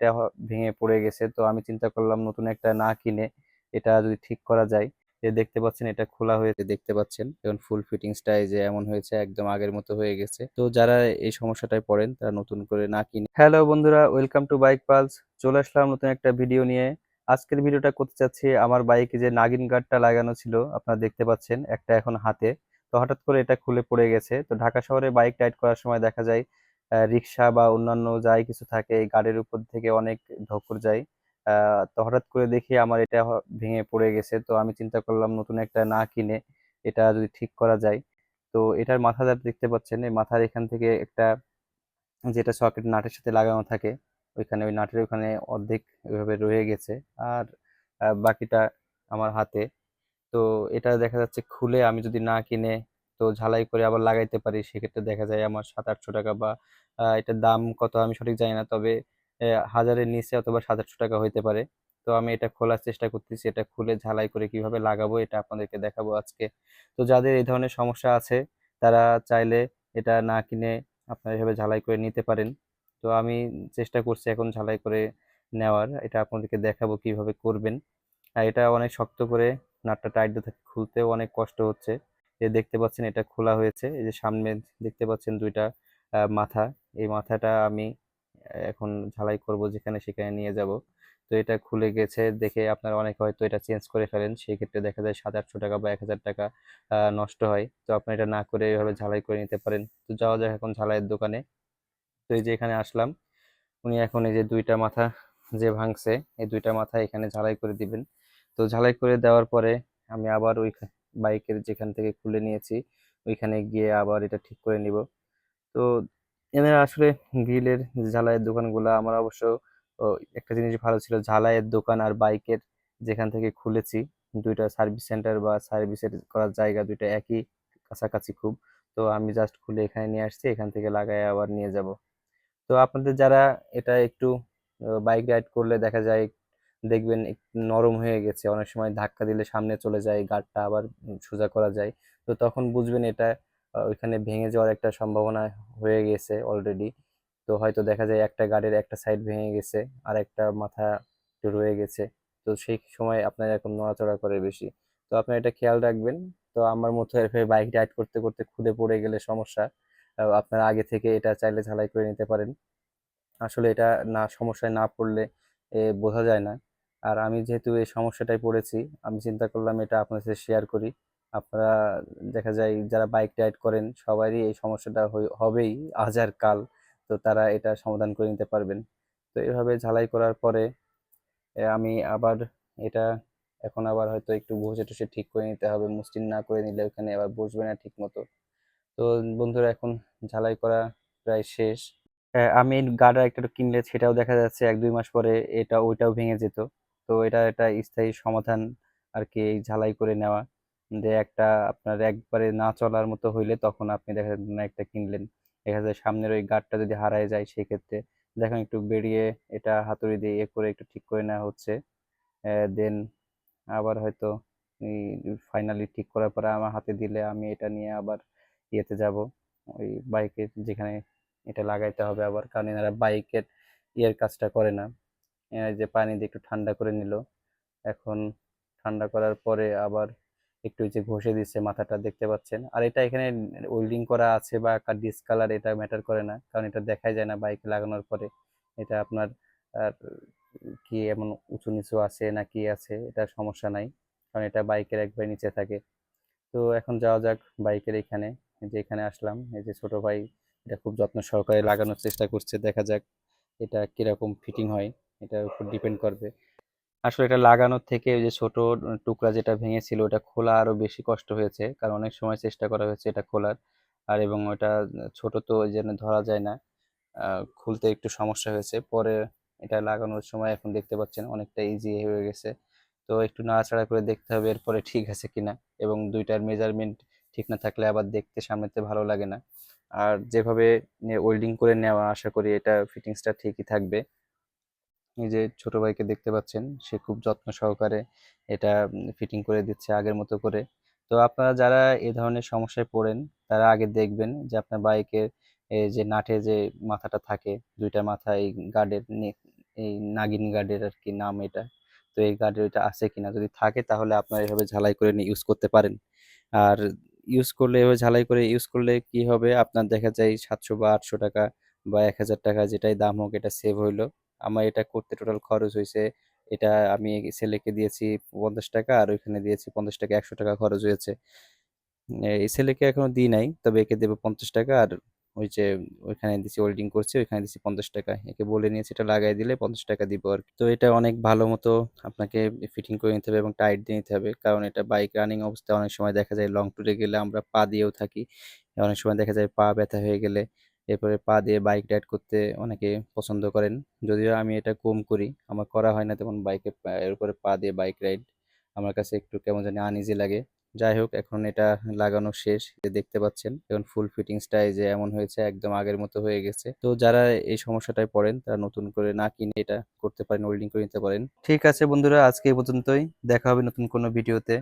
একটা ভেঙে পড়ে গেছে। তো আমি চিন্তা করলাম, নতুন একটা না কিনে এটা যদি ঠিক করা যায়, যে দেখতে পাচ্ছেন এটা খোলা হয়েছে, দেখতে পাচ্ছেন। এখন ফুল ফিটিংসটা এই যে এমন হয়েছে, একদম আগের মতো হয়ে গেছে। তো যারা এই সমস্যাটায় পড়েন, তারা নতুন করে না কিনে। হ্যালো বন্ধুরা ওয়েলকাম টু বাইক পালস চলে আসলাম নতুন একটা ভিডিও নিয়ে। আজকের ভিডিওটা করতে চাচ্ছি আমার বাইকে যে নাগিন গার্ডটা লাগানো ছিল, আপনারা দেখতে পাচ্ছেন, একটা এখন হাতে। তো হঠাৎ করে এটা খুলে পড়ে গেছে। তো ঢাকা শহরে বাইক রাইড করার সময় দেখা যায় রিক্সা বা অন্যান্য যাই কিছু থাকে, গাড়ির উপর থেকে অনেক ধকর যায় তো হঠাৎ করে দেখি আমার এটা ভেঙে পড়ে গেছে। তো আমি চিন্তা করলাম, নতুন একটা না কিনে এটা যদি ঠিক করা যায়। তো এটার মাথাটা দেখতে পাচ্ছেন, এই মাথার এখান থেকে একটা যেটা সকেট নাটের সাথে লাগানো থাকে, ওইখানে ওই নাটের ওখানে অর্ধেক এভাবে রয়ে গেছে। আর বাকিটা আমার হাতে। তো এটা দেখা যাচ্ছে খুলে আমি যদি না কিনে, তো ঝালাই করে আবার লাগাইতে পারি, সেক্ষেত্রে দেখা যায় আমার সাত আটশো টাকা বা এটার দাম কত আমি সঠিক জানি না, তবে হাজারের নিচে অথবা সাত আটশো টাকা হইতে পারে। তো আমি এটা খোলার চেষ্টা করতেছি, এটা খুলে ঝালাই করে কীভাবে লাগাবো এটা আপনাদেরকে দেখাবো আজকে। তো যাদের এই ধরনের সমস্যা আছে, তারা চাইলে এটা না কিনে আপনারা এভাবে ঝালাই করে নিতে পারেন। তো আমি চেষ্টা করছি এখন ঝালাই করে নেওয়ার, এটা আপনাদেরকে দেখাবো কীভাবে করবেন। আর এটা অনেক শক্ত করে নাটটা টাইট দিয়ে থাকে, খুলতেও অনেক কষ্ট হচ্ছে। এই দেখতে পাচ্ছেন এটা খোলা হয়েছে, এই যে সামনে দেখতে পাচ্ছেন দুইটা মাথা। এই মাথাটা আমি এখন ঝালাই করব যেখানে সেখানে নিয়ে যাব। তো এটা খুলে গেছে, দেখে আপনারা অনেকে হয়তো এটা চেঞ্জ করে ফেলেন। সেই ক্ষেত্রে দেখা যায় সাত, আটশো টাকা বা এক হাজার টাকা নষ্ট হয়। তো আপনি এটা না করে এভাবে ঝালাই করে নিতে পারেন। তো যাওয়া যাক এখন ঝালাইয়ের দোকানে। তো এই যে এখানে আসলাম, উনি এখন এই যে দুইটা মাথা যে ভাঙছে, এই দুইটা মাথা এখানে ঝালাই করে দিবেন। তো ঝালাই করে দেওয়ার পরে আমি আবার ওই বাইকের যেখান থেকে খুলে নিয়েছি, ওইখানে গিয়ে আবার এটা ঠিক করে নিব। তো এনারা আসলে গ্রিলের ঝালাইয়ের দোকানগুলো আমার অবশ্য একটা জিনিস ভালো ছিল ঝালাইয়ের দোকান আর বাইকের যেখান থেকে খুলেছি, দুইটা সার্ভিস সেন্টার বা সার্ভিসের করার জায়গা দুইটা একই কাছাকাছি খুব। তো আমি জাস্ট খুলে এখানে নিয়ে আসছি, এখান থেকে লাগাই আবার নিয়ে যাব। তো আপনাদের যারা এটা একটু বাইক রাইড করলে দেখা যায় দেখবেন নরম হয়ে গেছে, অনেক সময় ধাক্কা দিলে সামনে চলে যায় গার্ডটা আবার সোজা করা যায়। তো তখন বুঝবেন এটা ওইখানে ভেঙে যাওয়ার একটা সম্ভাবনা হয়ে গেছে অলরেডি তো হয়তো দেখা যায় একটা গাড়ির একটা সাইড ভেঙে গেছে, আর একটা মাথা রয়ে গেছে। তো সেই সময় আপনার এখন নড়াচড়া করে বেশি। তো আপনার এটা খেয়াল রাখবেন। তো আমার মতো এরপরে বাইক রাইড করতে করতে খুদে পড়ে গেলে সমস্যা। আপনারা আগে থেকে এটা চাইলে ঝালাই করে নিতে পারেন। আসলে এটা না, সমস্যায় না পড়লে বোঝা যায় না। আর আমি যেহেতু এই সমস্যাটায় পড়েছি, আমি চিন্তা করলাম এটা আপনার সাথে শেয়ার করি। আপনারা দেখা যায় যারা বাইক রাইড করেন, সবারই এই সমস্যাটা হবেই আজ আর কাল। তো তারা এটা সমাধান করে নিতে পারবেন। তো এভাবে ঝালাই করার পরে আমি আবার এটা এখন আবার হয়তো একটু ঘষে টষে ঠিক করে নিতে হবে। মুসলিম না করে নিলে ওখানে আবার বসবে না ঠিক মতো তো বন্ধুরা, এখন ঝালাই করা প্রায় শেষ। আমি গার্ডার একটা কিনলে সেটাও দেখা যাচ্ছে এক দুই মাস পরে এটা ওইটাও ভেঙে যেত। তো এটা একটা স্থায়ী সমাধান আর কি ঝালাই করে নেওয়া। যে একটা আপনার একবারে না চলার মতো হইলে তখন আপনি দেখা না একটা কিনলেন। দেখা যায় সামনের ওই গার্ডটা যদি হারায় যায় সেক্ষেত্রে দেখেন একটু বেরিয়ে এটা হাতুড়ি দিয়ে এ করে একটু ঠিক করে নেওয়া হচ্ছে। দেন আবার হয়তো ফাইনালি ঠিক করার পরে আমার হাতে দিলে আমি এটা নিয়ে আবার ইয়েতে যাব। ওই বাইকের যেখানে এটা লাগাইতে হবে আবার, কারণ এনারা বাইকের ইয়ের কাজটা করে না। যে পানি দিয়ে একটু ঠান্ডা করে নিল। এখন ঠান্ডা করার পরে আবার একটু যে ঘষে দিচ্ছে, মাথাটা দেখতে পাচ্ছেন। আর এটা এখানে ওয়েল্ডিং করা আছে বা ডিসকালার এটা ম্যাটার করে না, কারণ এটা দেখাই যায় না বাইকে লাগানোর পরে। এটা আপনার কি এমন উঁচু নিচু আছে না কি আছে, এটা সমস্যা নাই, কারণ এটা বাইকের একবার নিচে থাকে। তো এখন যাওয়া যাক বাইকের এখানে যে এখানে আসলাম, এই যে ছোট ভাই, এটা খুব যত্ন সহকারে লাগানোর চেষ্টা করছে, দেখা যাক এটা কীরকম ফিটিং হয়, এটার উপর ডিপেন্ড করবে। আসলে এটা লাগানোর থেকে ওই যে ছোট টুকরা যেটা ভেঙেছিল, ওটা খোলা আরও বেশি কষ্ট হয়েছে। কারণ অনেক সময় চেষ্টা করা হয়েছে এটা খোলার। আর এবং ওটা ছোট তো ওই জন্য ধরা যায় না। খুলতে একটু সমস্যা হয়েছে। পরে এটা লাগানোর সময় এখন দেখতে পাচ্ছেন অনেকটা ইজি হয়ে গেছে। তো একটু নাড়াচাড়া করে দেখতে হবে এরপরে ঠিক আছে কিনা। এবং দুইটার মেজারমেন্ট ঠিক না থাকলে আবার দেখতে সামনেতে ভালো লাগে না। আর যেভাবে ওয়েল্ডিং করে নেওয়া, আশা করি এটা ফিটিংসটা ঠিকই থাকবে। এই যে ছোট ভাইকে দেখতে পাচ্ছেন, সে খুব যত্ন সহকারে এটা ফিটিং করে দিচ্ছে আগের মতো করে। তো আপনারা যারা এ ধরনের সমস্যায় পড়েন, তারা আগে দেখবেন যে আপনার বাইকের যে নাটে যে মাথাটা থাকে, দুইটা মাথা এই গার্ডের এই নাগিন গার্ডের আর কি নাম এটা, তো এই গার্ডের এটা আছে কিনা যদি থাকে তাহলে আপনারা এভাবে ঝালাই করে ইউজ করতে পারেন। আর ইউজ করলে এভাবে ঝালাই করে ইউজ করলে কি হবে? আপনার দেখা যায় সাতশো বা আটশো টাকা বা এক হাজার টাকা যেটাই দাম হোক, এটা সেভ হইল। আমার এটা করতে টোটাল খরচ হয়েছে এটা আমি ছেলেকে দিয়েছি পঞ্চাশ টাকা আর ওইখানে দিয়েছি পঞ্চাশ টাকা, একশো টাকা খরচ হয়েছে। এই ছেলেকে এখনও দিই নাই, তবে একে দেবো পঞ্চাশ টাকা আর ওই যে ওইখানে দিছি ওয়েল্ডিং করছে, ওইখানে দিছি পঞ্চাশ টাকা। একে বলে নিয়েছি এটা লাগাই দিলে পঞ্চাশ টাকা দিব আর তো এটা অনেক ভালো মতো আপনাকে ফিটিং করে নিতে হবে এবং টাইট দিয়ে নিতে হবে, কারণ এটা বাইক রানিং অবস্থায় অনেক সময় দেখা যায় লং ট্যুরে গেলে আমরা পা দিয়েও থাকি, অনেক সময় দেখা যায় পা ব্যথা হয়ে গেলে। এরপরে পা দিয়ে বাইক রাইড করতে অনেকে পছন্দ করেন। যদিও আমি এটা কম করি, আমার করা হয় না তেমন বাইকে এর উপরে পা দিয়ে বাইক রাইড আমার কাছে একটু কেমন জানি আনইজি লাগে। যাই হোক, এখন এটা লাগানো শেষ। দেখতে পাচ্ছেন, এখন ফুল ফিটিংসটা এই যে এমন হয়েছে, একদম আগের মতো হয়ে গেছে। তো যারা এই সমস্যাটায় পড়েন, তারা নতুন করে না কিনে এটা করতে পারেন ওয়েল্ডিং করে নিতে পারেন। ঠিক আছে বন্ধুরা, আজকে এই পর্যন্তই। দেখা হবে নতুন কোনো ভিডিওতে